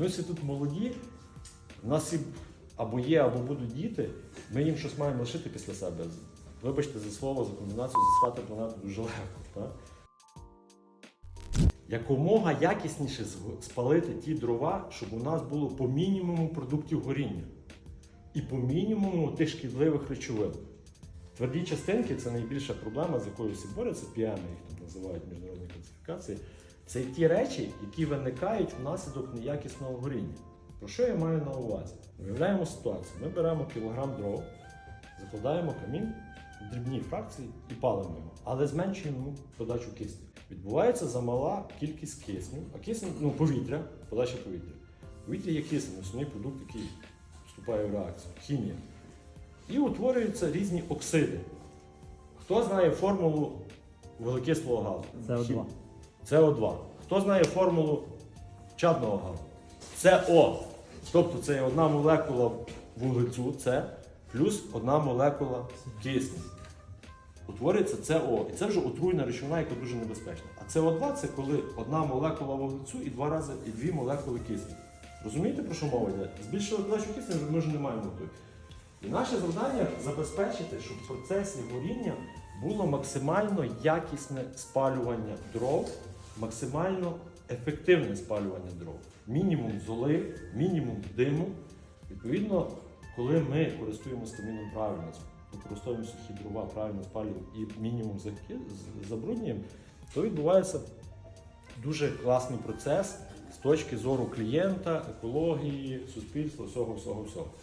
Ми всі тут молоді, у нас і або є, або будуть діти, ми їм щось маємо лишити після себе. Вибачте за слово, за комбінацію, засрати планету дуже легко. Так? Якомога якісніше спалити ті дрова, щоб у нас було по мінімуму продуктів горіння і по мінімуму тих шкідливих речовин. Тверді частинки це найбільша проблема, з якою всі борються, PM їх тут називають міжнародні класифікації. Це ті речі, які виникають внаслідок неякісного горіння. Про що я маю на увазі? Уявляємо ситуацію. Ми беремо кілограм дров, закладаємо камін в дрібні фракції і палимо його, але зменшуємо подачу кисню. Відбувається замала кількість кисню, а кисень, ну повітря, подача повітря. Повітря є кисень, основний продукт, який вступає в реакцію, хімія. І утворюються різні оксиди. Хто знає формулу вуглекислого газу? СО2. СО2. Хто знає формулу чадного газу? СО. Тобто це є одна молекула вуглецю, С, плюс одна молекула кисню. Утворюється СО. І це вже отруйна речовина, яка дуже небезпечна. А СО2 це коли одна молекула вуглецю і два рази і дві молекули кисню. Розумієте, про що мова йде? Збільшили подачу кисню, ми вже не маємо мети. І наше завдання забезпечити, щоб в процесі горіння було максимально якісне спалювання дров, максимально ефективне спалювання дров. Мінімум золи, мінімум диму. Відповідно, коли ми користуємося каміном правильно, використовуємо сухі дрова, правильно спалюємо і мінімум забруднюємо, то відбувається дуже класний процес з точки зору клієнта, екології, суспільства, всього, всього, всього.